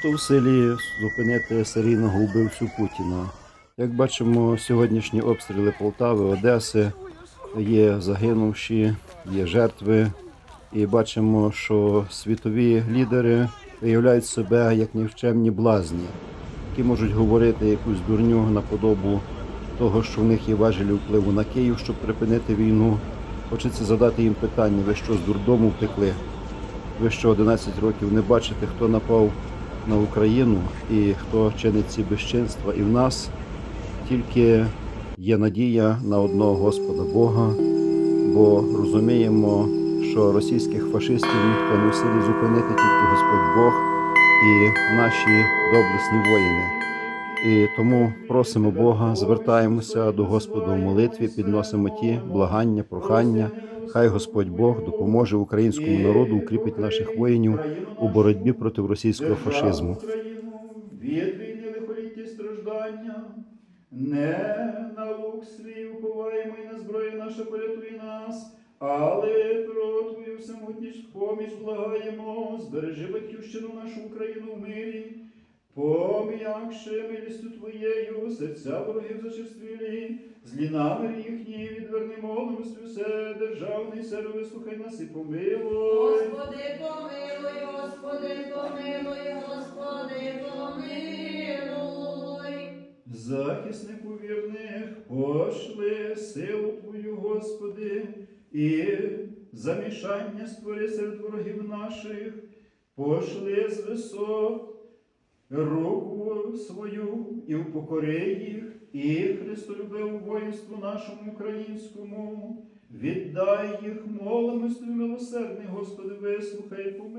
хто в селі зупинити серійного вбивцю Путіна. Як бачимо, сьогоднішні обстріли Полтави, Одеси є загинувші, є жертви. І бачимо, що світові лідери виявляють себе як нікчемні блазні, які можуть говорити якусь дурню наподобу того, що в них є важелі впливу на Київ, щоб припинити війну. Хочеться задати їм питання: ви що з дурдому втекли? Ви що 11 років не бачите, хто напав на Україну і хто чинить ці безчинства? І в нас тільки є надія на одного Господа Бога, бо розуміємо, що російських фашистів ніхто не в силі зупинити, тільки Господь Бог і наші доблесні воїни. І тому просимо Бога, звертаємося до Господа в молитві, підносимо ті благання, прохання. Хай Господь Бог допоможе українському народу укріпить наших воїнів у боротьбі проти російського фашизму. Україну від війни страждання, не на лук свій уповаємо і на зброю наша порятує нас, але про твою всемогутність поміч благаємо, збережи батьківщину нашу Україну в мирі. Пом'якши милістю Твоєю, серця ворогів зачерствілі, злі наміри їхні, відверни молимостю все, державний сервис, вислухай нас і помилуй. Господи, помилуй, Господи, помилуй, Господи, помилуй. Захиснику вірних, пошли силу Твою, Господи, і замішання створи серед ворогів наших, пошли з висот руку свою і упокори їх, і Христолюбиву воїнству нашому українському, віддай їх молимось милосердний, Господи, вислухай, помилуй.